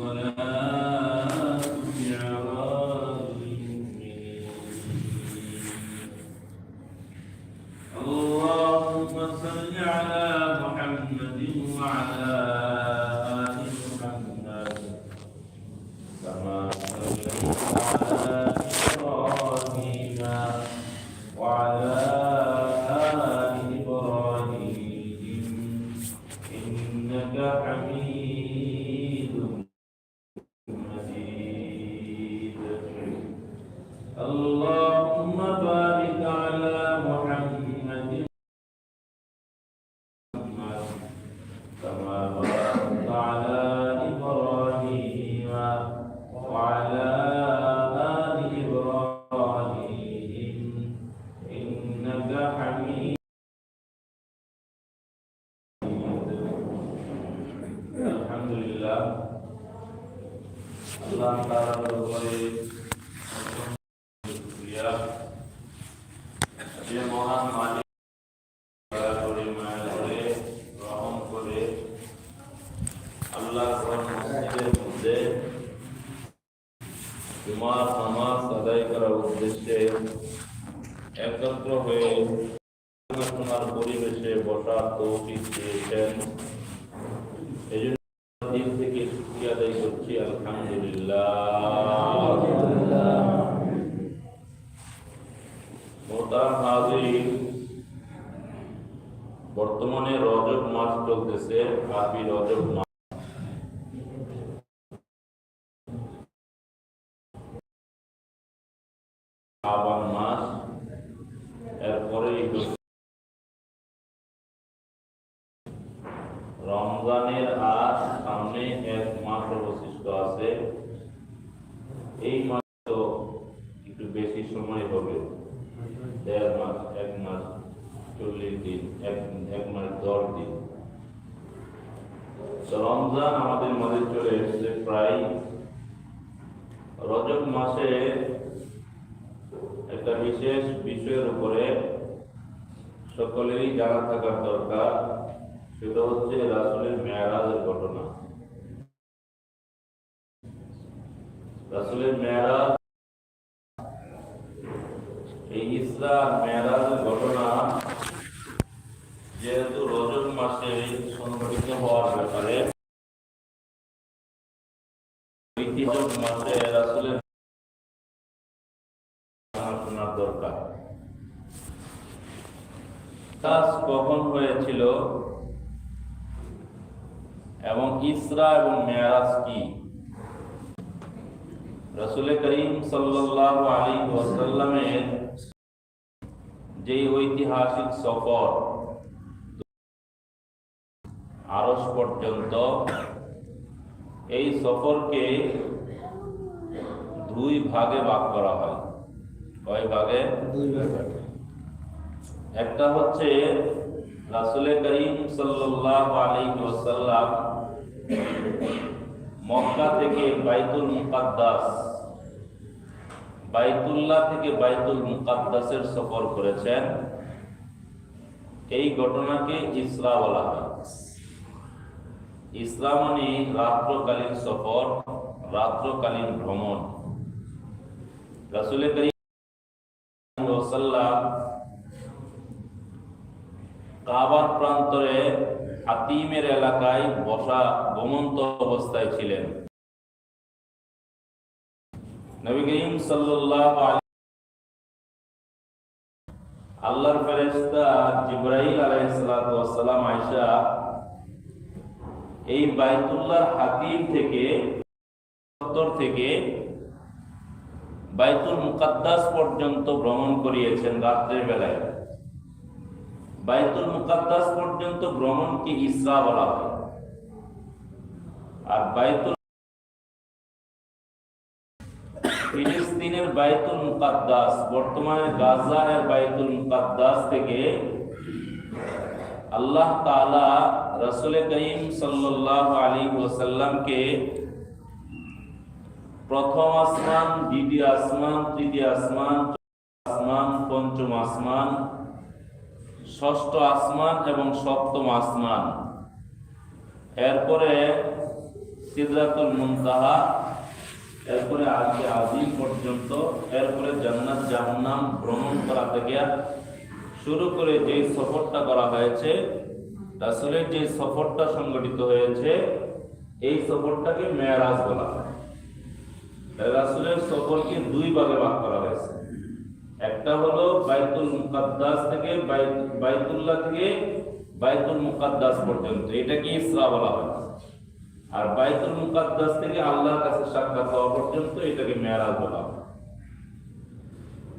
الصلاة রজব মাস চলতেছে আরবি রজব মাস আবান মাস এরপরেই হচ্ছে রমজানের আর সামনে এক মাস অবশিষ্ট আছে এই মাস তো একটু বেশি সময় হবে দেড় মাস এক মাস চল্লিশ দিন এক এক মাস দশ দিন তো রমজান আমাদের মাঝে চলে এসেছে প্রায় রজব মাসে একটা বিশেষ বিষয়ের উপরে সকলেরই জানা থাকার দরকার, সেটা হচ্ছে রাসুলের মেয়ারাজের ঘটনা। রাসুলের মেয়ারাজ, এই ইসরা মেয়ারাজের ঘটনা যেহেতু রজব মাসে সংঘটিত হওয়ার ব্যাপারে মাসে রাসুলের শোনার দরকার কাজ কখন হয়েছিল? এবং ইসরা এবং মেয়ারাজ কি? রসুল করিম সাল্লাল্লাহু আলাইহি ওয়াসাল্লামের যে ঐতিহাসিক সফর আরস পর্যন্ত, এই সফরকে দুই ভাগে ভাগ করা হয়। কয় ভাগে? ভাগে। একটা হচ্ছে রাসুলের করিম সাল্লাল্লাহু আলাইহি ওয়াসাল্লাম মক্কা থেকে বাইতুল মুকাদ্দাস, বাইতুল্লাহ থেকে বাইতুল মুকাদ্দাসের সফর করেছেন। এই ঘটনাকে ইসরা বলা হয়। ইসরা মানে রাত্রকালীন সফর, রাত্রকালীন ভ্রমণ। রাসুলের করিম ওয়াসাল্লাম কাবার প্রান্তরে হাতিমের এলাকায় বসা ঘুমন্ত অবস্থায় ছিলেন। নবী করিম আল্লাহর এই বাইতুল্লাহর হাতিম থেকে থেকে বাইতুল মুকাদ্দাস পর্যন্ত ভ্রমণ করিয়েছেন রাত্রের বেলায়। বাইতুল মুকাদ্দাস পর্যন্ত ভ্রমণকে ইসরা বলা হয়। আর বাইতুল ফিলিস্তিনের বাইতুল মুকাদ্দাস, বর্তমানে গাজার বাইতুল মুকাদ্দাস থেকে আল্লাহ তাআলা রাসূল করিম সাল্লাল্লাহু আলাইহি ওয়াসাল্লামকে প্রথম আসমান, দ্বিতীয় আসমান, তৃতীয় আসমান আসমান, পঞ্চম আসমান ষষ্ঠ আসমান এবং সপ্তম আসমান। এরপরে সিদরাতুল মুনতাহা, এরপরে আজকে আজিম পর্যন্ত, এরপরে জান্নাত জাহান্নাম ভ্রমণ করা থেকে শুরু করে যে সফরটা করা হয়েছে, রাসূলের যে সফরটা সংগঠিত হয়েছে, এই সফরটাকে মেয়ারাজ বলা হয়। রাসূলের সফরকে দুই ভাগে ভাগ করা হয়েছে। একটা হলো বাইতুল মুকাদ্দাস থেকে বাইত- বাইতুল্লাহ থেকে বাইতুল মুকাদ্দাস পর্যন্ত। এটাকে ইসরা বলা হয়? আর বাইতুল মুকাদ্দাস থেকে আল্লাহর কাছে সাক্ষাৎ হওয়া পর্যন্ত এটাকে মেয়ারাজ বলা হয়।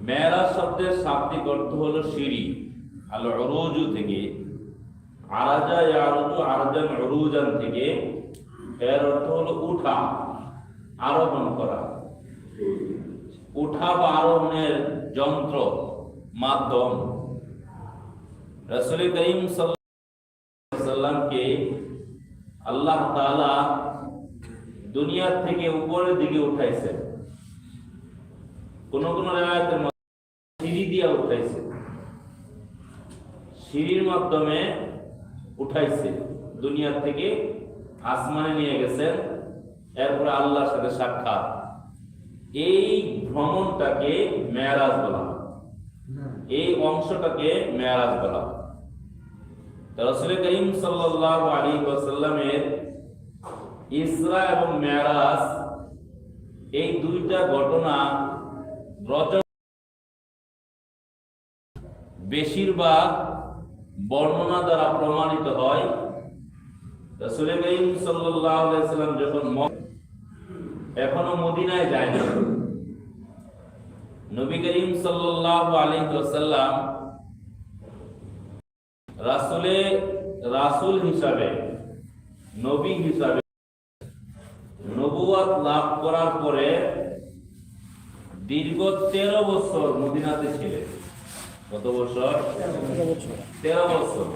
মেয়ারাজ শব্দের শাব্দিক অর্থ হলো সিঁড়ি। আল উরুজু থেকে, আরাজা ইয়ারুজু আরজান উরুজান থেকে, এর অর্থ হলো উঠা, আরোহণ করা। উঠা বা আরোহণের যন্ত্র, মাধ্যম। রসুল করিম সাল্লামকে আল্লাহ তাআলা দুনিয়ার থেকে উপরের দিকে উঠাইছেন। কোন কোন রেওয়ায়তের সিঁড়ি দিয়া উঠাইছে সিঁড়ির মাধ্যমে উঠাইছে দুনিয়ার থেকে আসমানে নিয়ে গেছেন। এরপরে আল্লাহর সাথে সাক্ষাৎ। এই ভ্রমণটাকে মেয়ারাজ বলা হয়। এই অংশটাকে মেয়ারাজ বলা হয়। রাসূল করিম সাল্লাল্লাহু আলাইহি ওয়াসাল্লামের ইসরা এবং মেয়ারাজ এই দুইটা ঘটনা বেশিরভাগ বর্ণনা দ্বারা প্রমাণিত হয়। রাসূল করিম সাল্লাল্লাহু আলাইহি সাল্লাম যখন এখনও মদিনায় যায় না নবী করিম ওয়াসাল্লাম রাসূলে রাসূল হিসাবে, নবী হিসাবে নবুয়াত লাভ করার পরে দীর্ঘ তেরো বছর মদিনাতে ছিলেন। কত বছর? তেরো বছর।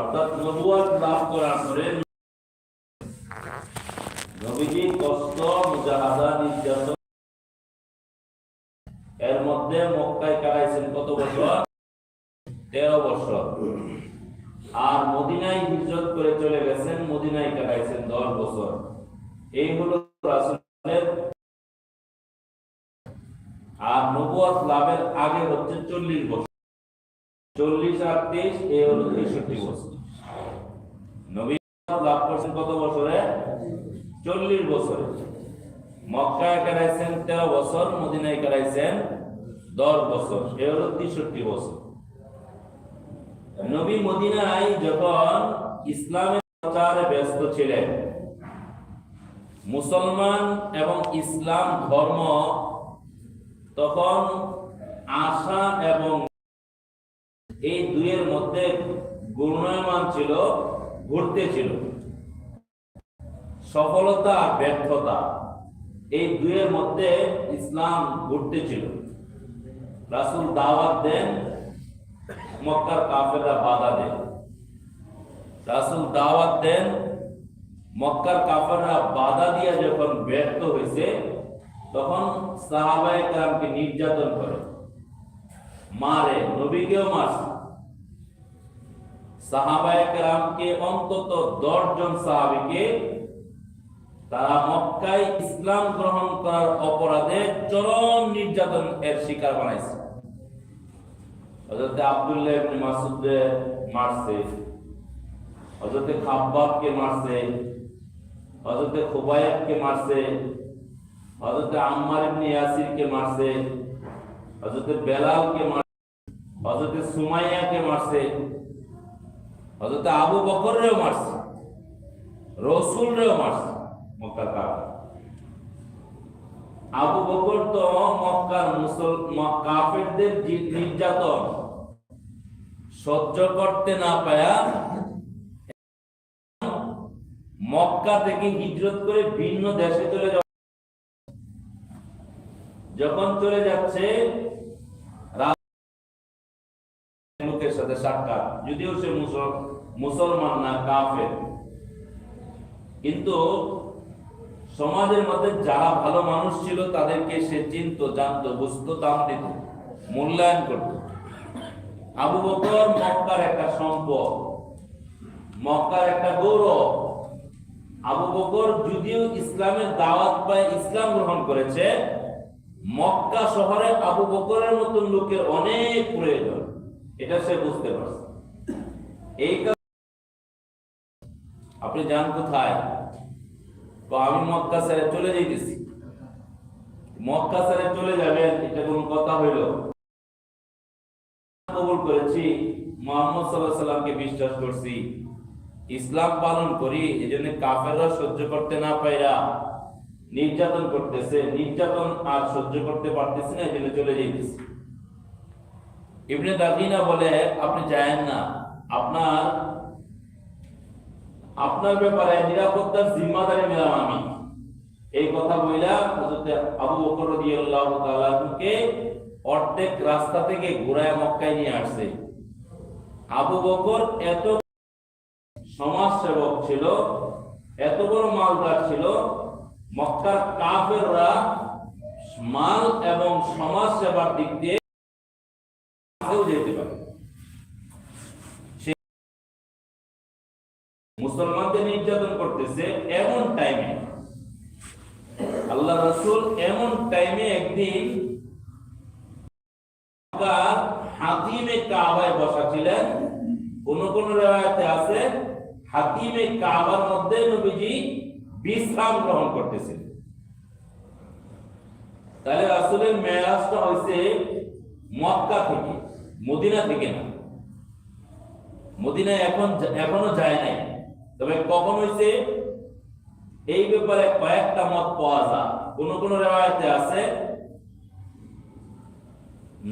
অর্থাৎ নবুয়াত লাভ করার পরে নবীজি কষ্ট, মুজাহাদা, নির্যাতন মধ্যে মক্কায় কাটাইছেন কত বছর? তেরো বছর। আর মদিনায় হিজরত করে চলে গেছেন, মদিনায় কাটাইছেন দশ বছর। এই হলো আর নবুয়াত লাভের আগে হচ্ছে চল্লিশ বছর। চল্লিশ আর তেইশ এই হলো তেষট্টি বছর। নবী লাভ করছেন কত বছরে? চল্লিশ বছরে। মক্কায় কাটাইছেন তেরো বছর, মদিনায় কাটাইছেন দশ বছর এ হলো তেষট্টি বছর। নবী মদিনায় যখন ইসলামের প্রচারে ব্যস্ত ছিলেন, মুসলমান এবং ইসলাম ধর্ম, তখন আশা এবং এই দুইয়ের মধ্যে গুণমান ছিল, ঘুরতে ছিল। সফলতা, ব্যর্থতা, এই দুইয়ের মধ্যে ইসলাম ঘুরতে ছিল। রাসূল দাওয়াত দেন, মক্কার কাফেররা বাধা দেন। রাসূল দাওয়াত দেন, মক্কার কাফেররা বাধা দিয়ে যখন ব্যর্থ হয়েছে, তখন সাহাবায়ে কেরামকে নির্যাতন করে, মারে, নবীকেও মারছে। সাহাবায়ে কেরামকে অন্তত দশ জন সাহাবীকে তারা মক্কায় ইসলাম গ্রহণ করার অপরাধে চরম নির্যাতন এর শিকার বানাইছে। হযরত আব্দুল্লাহ ইবনে মাসউদকে মারছে, হযরত খাব্বাবকে মারছে, হযরত খুবাইবকে মারছে, হযরত আম্মার ইবনে ইয়াসিরকে মারছে, হযরত বেলালকে মারছে, হযরত সুমাইয়াকে মারছে, হযরত আবু বকররেও মারছে, রসুলরেও মারছে, মক্কার কাফের। আবু বকর তো মক্কার মুসল কাফেরদের নির্যাতন। সহ্য করতে না পায়া মক্কা থেকে হিজরত করে ভিন্ন দেশে চলে যাওয়া। যখন চলে যাচ্ছে লোকের সাথে সাক্ষাৎ। যদিও সে মুসল- মুসলমান না, কাফের। কিন্তু সমাজের মধ্যে যারা ভালো মানুষ ছিল তাদেরকে সে চিনত, জানতো, বুঝতো, দাম দিত, মূল্যায়ন করত। আবু বকর মক্কার একটা সম্পদ, মক্কার একটা গৌরব। আবু বকর যদিও ইসলামের দাওয়াত পায়, ইসলাম গ্রহণ করেছে, মক্কা শহরে আবু বকরের মতন লোকের অনেক প্রয়োজন, এটা সে বুঝতে পারছে। এই আপনি যান কোথায়? আমি মক্কা ছেড়ে চলে যাইতেছি। মক্কা ছেড়ে চলে যাবেন, এটা কোন কথা হইল। কবুল করেছি, মোহাম্মদ সাল্লাহ সাল্লামকে বিশ্বাস করছি। ইসলাম পালন করি এই জন্য কাফেররা সহ্য করতে না পাইরা নির্যাতন করতেছে, নির্যাতন আর সহ্য করতে পারতেছি না এই জন্য চলে যাইতেছি। ইবনে দাগিনা বলে, আপনি যায়েন না, আপনার আপনার ব্যাপারে নিরাপত্তার জিম্মাদারি নিলাম আমি। এই কথা বইলা আবু বকর রাদিয়াল্লাহু তাআলা অর্ধেক রাস্তা থেকে ঘুরায় মক্কায় নিয়ে আসছে। আবু বকর এত সমাজ সেবক ছিল, এত বড় মালদার ছিল, মক্কার কাফেররা মাল এবং সমাজ সেবার দিক দিয়ে যেতে পারে। মুসলমানদের নির্যাতন করতেছে এমন টাইমে আল্লাহ রসুল এমন টাইমে একদিন হাতিমে কাবায় কোন কোন রেওয়ায়তে আছে, হাতিমে কাবার মধ্যে নবীজি বিশ্রাম গ্রহণ করতেছিলেন। তাহলে রাসূলের মেরাজটা হইছে মক্কা থেকে, মদিনা থেকে না। মদিনা এখন এখনও যায় নাই। তবে কখন হইছে? এই ব্যাপারে কয়েকটা মত পাওয়া যায়। কোন কোন রেওয়ায়তে আছে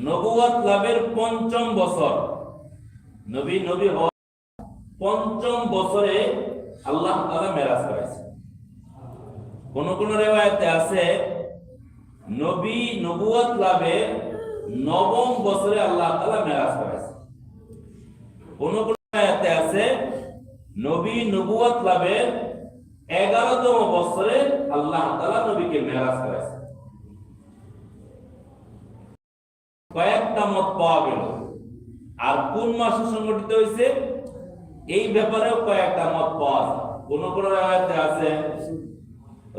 নবুয়াত লাভের পঞ্চম বছর। নবী নবী হওয়ার পঞ্চম বছরে আল্লাহ তাআলা মেরাজ করেছে। কোন কোন রেওয়ায়তে আছে, নবী নবুয়াত লাভে নবম বছরে আল্লাহ তাআলা মেরাজ করেছে। কোন কোন রেওয়ায়তে আছে নবী নবুয়াত লাভে এগারোতম বছরে আল্লাহ তাআলা নবীকে মেরাজ করেছে। কয়েকটা মত পাওয়া গেল। আর কোন মাসে সংগঠিত হয়েছে? এই ব্যাপারেও কয়েকটা মত পাওয়া কোন কোন রেওয়ায়তে আছে,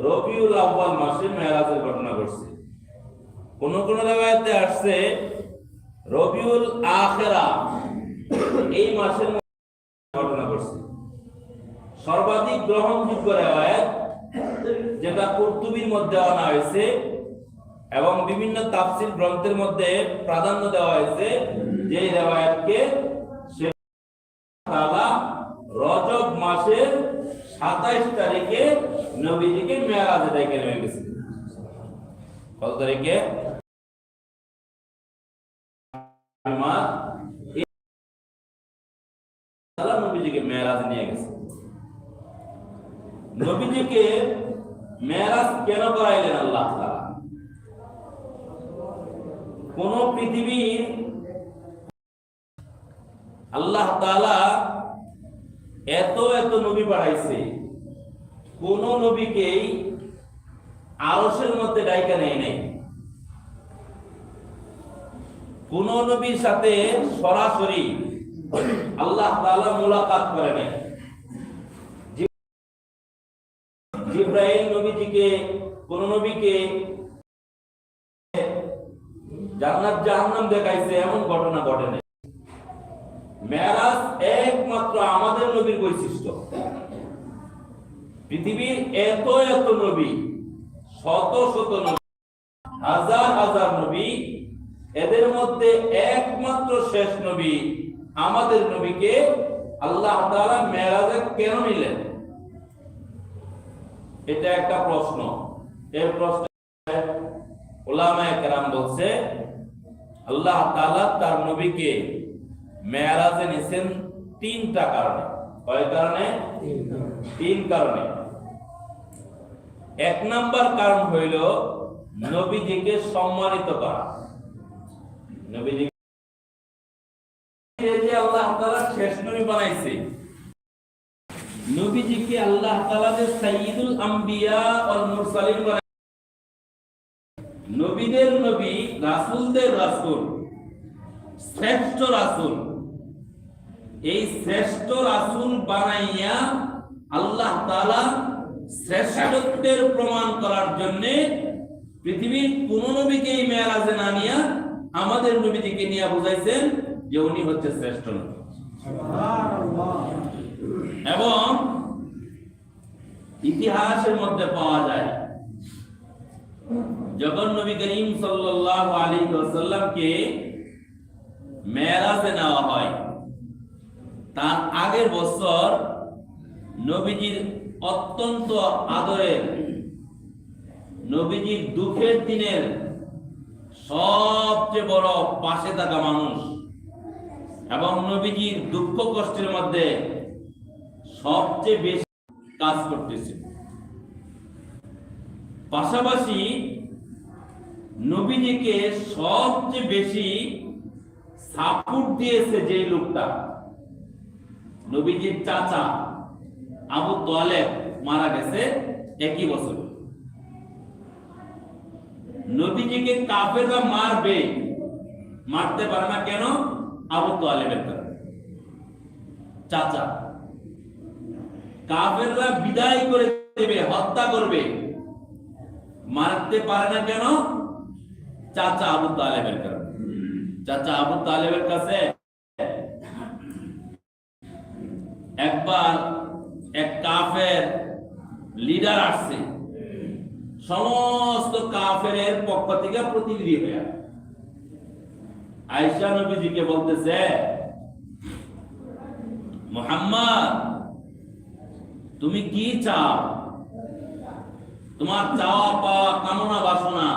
রবিউল আউয়াল মাসে মেরাজের ঘটনা ঘটছে। কোন কোন রেওয়ায়তে আসছে, রবিউল আখেরা, এই মাসের সর্বাধিক গ্রহণযোগ্য রেওয়ায়ত যেটা কুরতুবির মধ্যে আনা হয়েছে এবং বিভিন্ন তাফসির গ্রন্থের মধ্যে প্রাধান্য দেওয়া হয়েছে যে রেওয়ায়তকে রজব মাসের 27 তারিখে নবীজিকে মেরাজে ডেকে নিয়ে গেছে। কত তারিখে মাস তাআলা নবীজিকে মেরাজ নিয়ে গেছে নবীজিকে মেরাজ কেন করাইলেন আল্লাহ কোন পৃথিবীর আল্লাহ এত এত নবী পাঠাইছে, কোন নবীকেই আরশের মধ্যে ডাইকা নেয় নাই। কোন নবীর সাথে সরাসরি আল্লাহ তাআলা মুলাকাত করে নাই। জিব্রাইল নবীজিকে, কোন নবীকে জান্নাত জাহান্নাম দেখাইছে, এমন ঘটনা ঘটে নাই। মেরাজ একমাত্র আমাদের নবীর বৈশিষ্ট্য। পৃথিবীর এত এত নবী, শত শত নবী, হাজার হাজার নবী, এদের মধ্যে একমাত্র শেষ নবী আমাদের নবীকে আল্লাহ তাআলা মেরাজে কেন নিলেন? এটা একটা প্রশ্ন। এই প্রশ্ন ওলামায়ে কেরাম বলছে, আল্লাহ তাআলা তার নবীকে মেয়ারাজে নিছেন তিনটা কারণে। কয় কারণে? তিন কারণে। এক নাম্বার কারণ হইল নবীজিকে সম্মানিত করা। নবীজি আল্লাহ তাআলা শেষ নবী বানাইছে। নবীজিকে আল্লাহ আম্বিয়া নবীদের নবী শ্রেষ্ঠ এই শ্রেষ্ঠ বানাইয়া আল্লাহ শ্রেষ্ঠত্বের প্রমাণ করার জন্য পৃথিবীর কোন নবীকেই মেয়ারাজে না নিয়া আমাদের নবীজিকে নিয়ে বুঝাইছেন যে উনি হচ্ছে শ্রেষ্ঠ নবী। এবং ইতিহাসের মধ্যে পাওয়া যায়, যখন নবী করিম সাল্লাল্লাহু আলাইহি নেওয়া হয়, তার আগের বছর নবীজির অত্যন্ত আদরের নবীজির দুঃখের দিনের সবচেয়ে বড় পাশে থাকা মানুষ এবং নবীজির দুঃখ কষ্টের মধ্যে সবচেয়ে বেশি কাজ করতেছে। পাশাপাশি নবীজিকে সবচেয়ে বেশি সাপোর্ট দিয়েছে যে লোকটা, নবীজির চাচা আবু তোয়ালেব মারা গেছে একই বছর। নবীজিকে কাফেররা মারবে, মারতে পারে না কেন? আবু তোয়ালেবের কারণে। চাচা কাফেররা বিদায় করে দেবে, হত্যা করবে। মারতে পারে না কেন? চাচা আবু তালেবের কারণে। চাচা আবু তালেবের কাছে একবার এক কাফের লিডার আসছে। সমস্ত কাফের পক্ষ থেকে প্রতিনিধি হয়ে আয়সা নবীজিকে বলতেছে, মোহাম্মদ তুমি কি চাও? তোমার চাওয়া পাওয়া কামনা বাসনা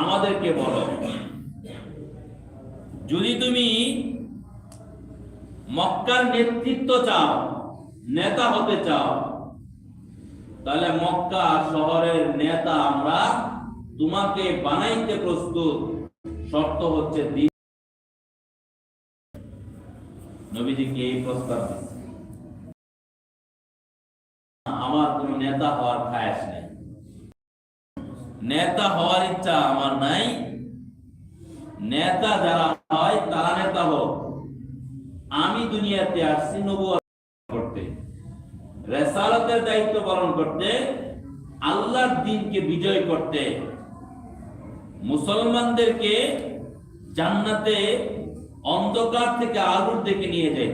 আমাদেরকে বলো। যদি তুমি মক্কার নেতৃত্ব চাও, নেতা হতে চাও, তাহলে মক্কা শহরের নেতা আমরা তোমাকে বানাইতে প্রস্তুত। শর্ত হচ্ছে নবীজিকে এই প্রস্তাব দিচ্ছে। আমার কোন নেতা হওয়ার খায়াস নেই। নেতা হওয়ার ইচ্ছা আমার নাই। নেতা যারা হয়, তারা নেতা হোক। আমি দুনিয়াতে আসছি করতে। রেসালতের দায়িত্ব পালন করতে, আল্লাহর দিনকে বিজয় করতে। মুসলমানদেরকে জান্নাতে অন্ধকার থেকে আলোর দিকে নিয়ে যায়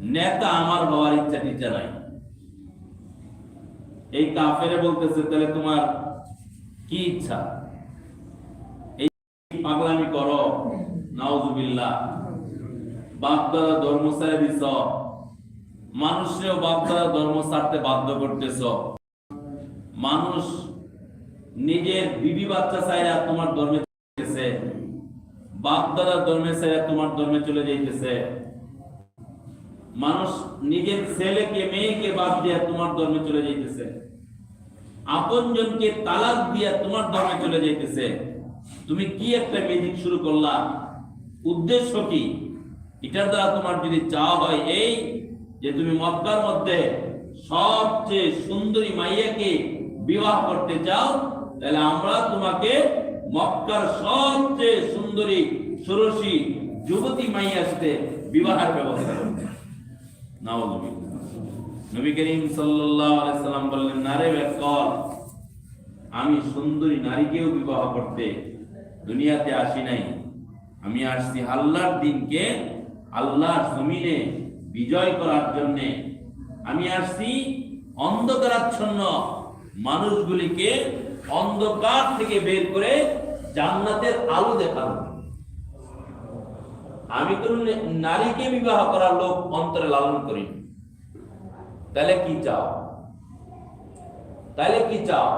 নেতা আমার হওয়ার ইচ্ছা টিচ্ছা নাই। এই কাফেরে বলতেছে, তাহলে তোমার কি ইচ্ছা? এই পাগলামি করো, নাউজুবিল্লাহ। বাপদাদা ধর্ম ছেড়ে দিছ, মানুষেও বাপদাদা ধর্ম ছাড়তে বাধ্য করতেছ। মানুষ নিজের বিবি বাচ্চা চাইরা তোমার ধর্মে বাপদাদা ধর্মে চাইরা তোমার ধর্মে চলে যাইতেছে। মানুষ নিজের ছেলেকে, মেয়েকে বাদ দিয়া তোমার ধর্মে চলে যাইতেছে। আপনজনকে তালাক দিয়া তোমার ধর্মে চলে যাইতেছে। তুমি কি একটা মিউজিক শুরু করলা? উদ্দেশ্য কি? এটার দ্বারা তোমার যদি চাওয়া হয় এই যে তুমি মক্কার মধ্যে সবচেয়ে সুন্দরী মাইয়াকে বিবাহ করতে চাও, তাহলে আমরা তোমাকে মক্কার সবচেয়ে সুন্দরী ষোড়শী যুবতী মাইয়ার সাথে বিবাহের ব্যবস্থা নাউজুবিল্লাহ নবী। করিম সাল্লাম বললেন আমি সুন্দরী নারীকেও বিবাহ করতে দুনিয়াতে আসি নাই। আমি আসছি আল্লাহর দিনকে, আল্লাহর জমিনে বিজয় করার জন্যে। আমি আসছি অন্ধকারাচ্ছন্ন মানুষগুলিকে অন্ধকার থেকে বের করে জান্নাতের আলো দেখানো আমি তো নারীকে বিবাহ করার লোক অন্তরে লালন করি তাহলে কি চাও? তাহলে কি চাও?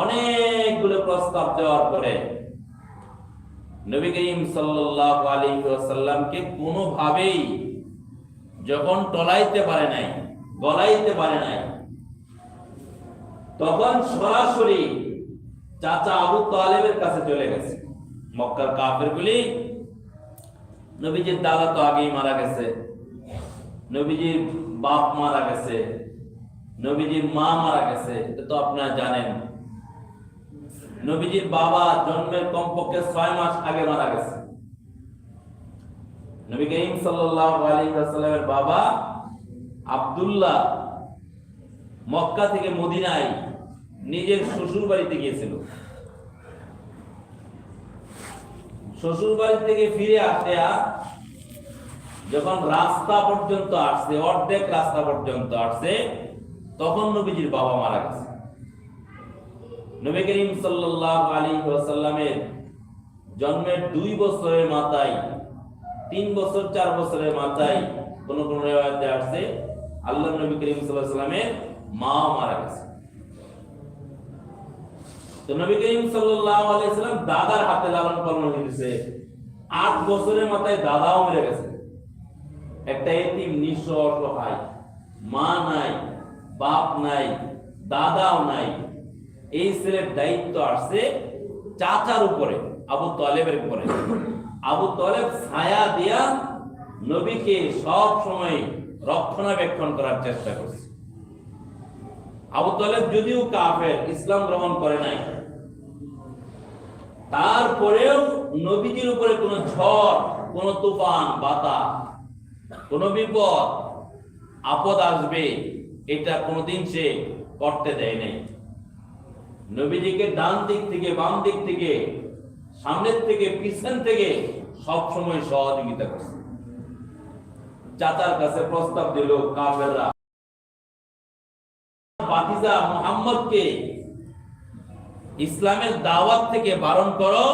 অনেকগুলো প্রস্তাব দেওয়ার পরে নবী করিম সাল্লাল্লাহু আলাইহি কোনোভাবেই যখন টলাইতে পারে নাই, গলাইতে পারে নাই, তখন সরাসরি চাচা আবু তালেবের কাছে চলে গেছে। মক্কার কাফের গুলি। নবীজির দাদা তো আগেই মারা গেছে। নবীজির বাপ মারা গেছে। নবীজির মা মারা গেছে, এটা তো আপনারা জানেন। নবীজির বাবা জন্মের কমপক্ষে ছয় মাস আগে মারা গেছে। নবী করিম ওয়াসাল্লামের বাবা আব্দুল্লাহ মক্কা থেকে মদিনায় নিজের শ্বশুর বাড়িতে গিয়েছিল। শ্বশুর বাড়ি থেকে ফিরে আসতে যখন রাস্তা পর্যন্ত আসছে, অর্ধেক রাস্তা পর্যন্ত আসছে, তখন নবীজির বাবা মারা গেছে। নবী করিম সাল্লাল্লাহু আলাইহি ওয়াসাল্লামের জন্মের দুই বছরের মাথায়, তিন বছর, চার বছরের মাথায় কোন কোন রেওয়ায়তে আসছে, আল্লাহ নবী করিম সাল্লাল্লাহু আলাইহি মা মারা গেছে। দাদার হাতে লালন পালন হয়েছে আট বছরের মাথায় দাদাও মরে গেছে। একটা মা নাই, বাপ নাই, দাদাও নাই। এই ছেলের দায়িত্ব আসছে চাচার উপরে, আবু তলেবের উপরে। আবু তলেব ছায়া দিয়া নবীকে সব সময় রক্ষণাবেক্ষণ করার চেষ্টা করছে। আবু তলেব যদিও কাফের, ইসলাম গ্রহণ করে নাই। তারপরেও নবীজির উপরে কোন ঝড়, কোন তুফান, বাতাস, কোন বিপদ, আপদ আসবে, এটা কোনোদিন সে করতে দেয় নাই। নবীজিকে ডান দিক থেকে, বাম দিক থেকে, সামনের থেকে, পিছন থেকে সব সময় সহযোগিতা করছে। চাচার কাছে প্রস্তাব দিল কাফেররা বাতিজা মোহাম্মদকে ইসলামের দাওয়াত থেকে বারণ করো,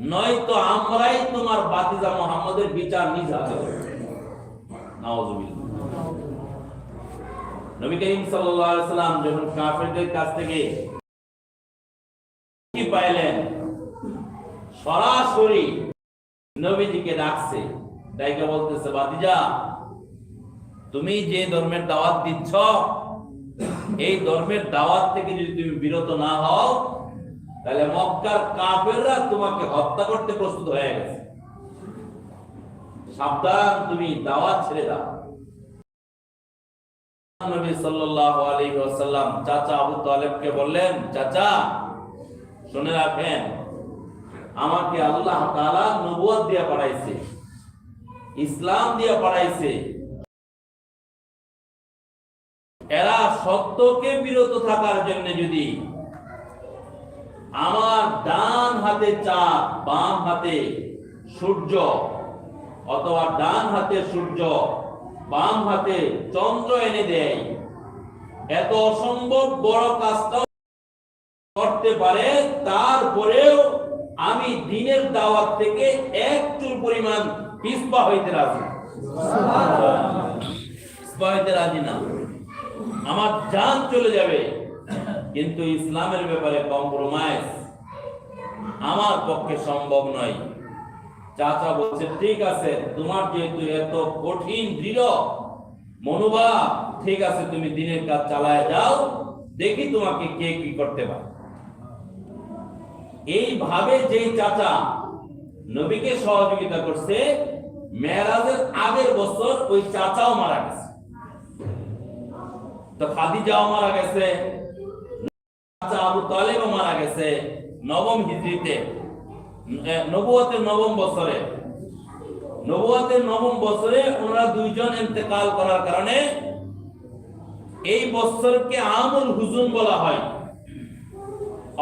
নয়তো আমরাই তোমার বাতিজা মোহাম্মদের বিচার নিজ তুমি যে ধর্মের দাওয়াত দিচ্ছ এই ধর্মের দাওয়াত থেকে যদি তুমি বিরত না হও, তাহলে মক্কার কাফেররা তোমাকে হত্যা করতে প্রস্তুত হয়ে গেছে। সাবধান, তুমি দাওয়াত ছেড়ে দাও। চাচা রাখেন, আমাকে আল্লাহ তাআলা নবুয়ত দিয়ে পাঠাইছে, ইসলাম দিয়ে পাঠাইছে এরা সত্যকে বিরত থাকার জন্য যদি আমার ডান হাতে চাঁদ, বাম হাতে সূর্য অথবা ডান হাতে সূর্য, বাম হাতে চন্দ্র এনে দেয়, এত অসম্ভব বড় কাজটা করতে পারে, তারপরেও আমি দিনের দাওয়াত থেকে এক চুল পরিমাণ পিসপা হইতে রাজি। হইতে রাজি না। আমার জান চলে যাবে। কিন্তু ইসলামের ব্যাপারে কম্প্রোমাইজ আমার পক্ষে সম্ভব নয়। চাচা বলছে, ঠিক আছে, তোমার যেহেতু এত কঠিন, দৃঢ় মনোভাব, ঠিক আছে, তুমি দিনের কাজ চালায় যাও, দেখি তোমাকে কে কি করতে পারে। এইভাবে যেই চাচা নবীকে সহযোগিতা করছে মেরাজের আগের বছর ওই চাচাও মারা গেছে। তো খাদিজাও মারা গেছে আবু মারা গেছে নবম নবুয়তের নবম বছরে। নবম বছরে ওনারা দুইজন ইন্তেকাল করার কারণে এই বছরকে আমুল হুজুন বলা হয়।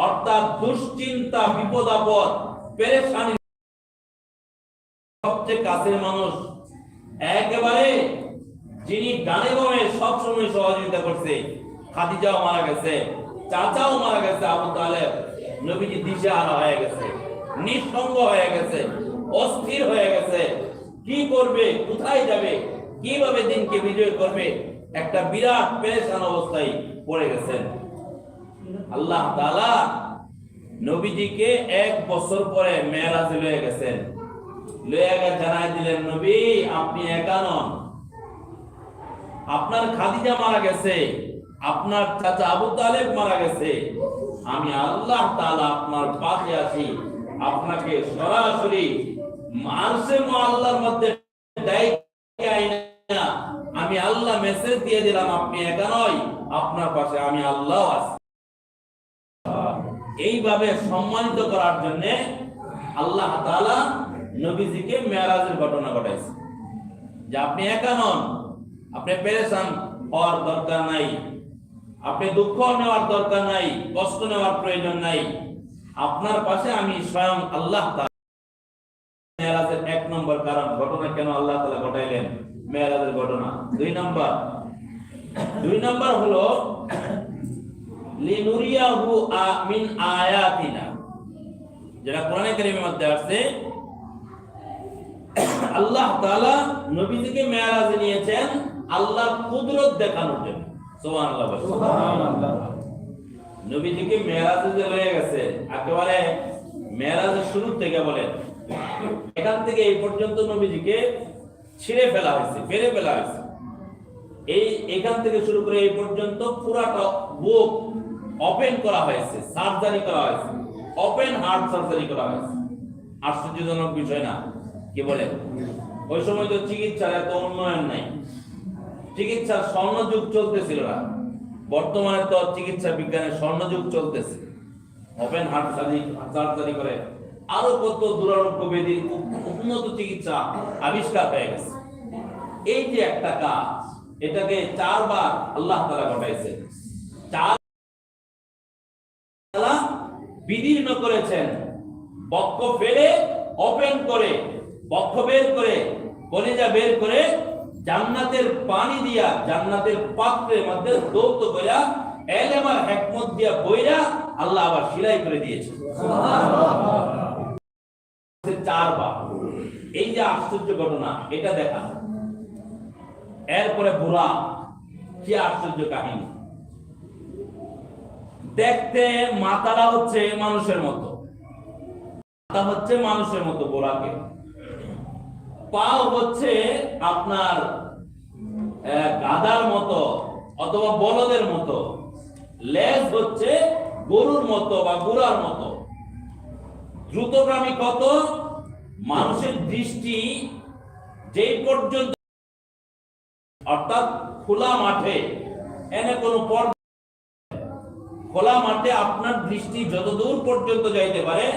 অর্থাৎ দুশ্চিন্তা, বিপদ, আপদ, পেরেশানি সবচেয়ে কাছের মানুষ। একেবারে যিনি গানে গমে সবসময় সহযোগিতা করছে, খাদিজাও মারা গেছে, চাচাও মারা গেছে, আবু তালেব, নবীজি দিশা দিশেহারা হয়ে গেছে, নিঃসঙ্গ হয়ে গেছে, অস্থির হয়ে গেছে। কি করবে, কোথায় যাবে, কীভাবে দিনকে বিজয় করবে, একটা বিরাট পেরেশান অবস্থায় পড়ে গেছেন। আল্লাহ তাআলা নবীজিকে এক বছর পরে মেরাজ লয়ে গেছেন। লয়ে জানাই দিলেন, নবী, আপনি একা নন আপনার খাদিজা মারা গেছে, আপনার চাচা আবু তালেব মারা গেছে। আমি আল্লাহ তাআলা আপনার পাশে আছি, আপনাকে সরাসরি মারসে আল্লাহর মধ্যে আমি আল্লাহ মেসেজ দিয়ে দিলাম, আপনি একা নয়, আপনার পাশে আমি আল্লাহ আছি। এইভাবে সম্মানিত করার জন্য আল্লাহ তাআলা নবীজিকে মেরাজের ঘটনা ঘটাইছে। যে আপনি একা নন আপনি পেরেশান হওয়ার দরকার নাই। আপনি দুঃখ নেওয়ার দরকার নাই, কষ্ট নেওয়ার প্রয়োজন নাই। আপনার পাশে আমি স্বয়ং আল্লাহ মেরাজের এক নম্বর কারণ, ঘটনা কেন আল্লাহ তাআলা ঘটাইলেন? মেরাজের ঘটনা। দুই নম্বর। দুই নম্বর হলো, লিনুরিয়াহু মিন আয়াতিনা। যেটা কোরআনে কারীমের মধ্যে আছে আল্লাহ তাআলা নবীজিকে মেরাজে নিয়েছেন আল্লাহর কুদরত দেখানোর জন্য। সুবহানাল্লাহ। নবীজিকে মেরাজে যে গেছে একেবারে মেরাজের শুরু থেকে বলেন। এখান থেকে এই পর্যন্ত নবীজিকে ছিঁড়ে ফেলা হয়েছে ফেলা হয়েছে। এই এখান থেকে শুরু করে এই পর্যন্ত পুরাটা বুক ওপেন করা হয়েছে সার্জারি করা হয়েছে ওপেন হার্ট সার্জারি করা হয়েছে। আশ্চর্যজনক বিষয় না কি বলে ওই সময় তো চিকিৎসার এত উন্নয়ন নাই। চিকিৎসার স্বর্ণযুগ চলতেছিল না। বর্তমানে তো চিকিৎসা বিজ্ঞানের স্বর্ণযুগ চলতেছে। ওপেন হার্ট সার্জারি করে আরও কত দুরারোগ্য উ- উন্নত চিকিৎসা আবিষ্কার হয়ে গেছে। এই যে একটা কাজ, এটাকে চারবার আল্লাহ তাআলা ঘটাইছে চার বিদীর্ণ করেছেন। বক্ষ ফেলে ওপেন করে, বক্ষ বের করে, কলিজা বের করে জান্নাতের পানি দিয়া, জান্নাতের পাত্রের মধ্যে দৌত কইরা এলেম আর হিকমত দিয়া বইরা আল্লাহ আবার সিলাই করে দিয়েছে। চারবার এই যে আশ্চর্য ঘটনা, এটা দেখা। এরপরে বুড়া, কি আশ্চর্য কাহিনী। দেখতে মাথাটা হচ্ছে মানুষের মতো। মাথা হচ্ছে মানুষের মতো বোরাকে পাও হচ্ছে আপনার গাধার মতো অথবা বলদের মতো। লেজ হচ্ছে গরুর মতো বা গুড়ার মতো। দ্রুতগামী কত? মানুষের দৃষ্টি যেই পর্যন্ত অর্থাৎ খোলা মাঠে, এনে কোনো খোলা মাঠে আপনার দৃষ্টি যত দূর পর্যন্ত যাইতে পারে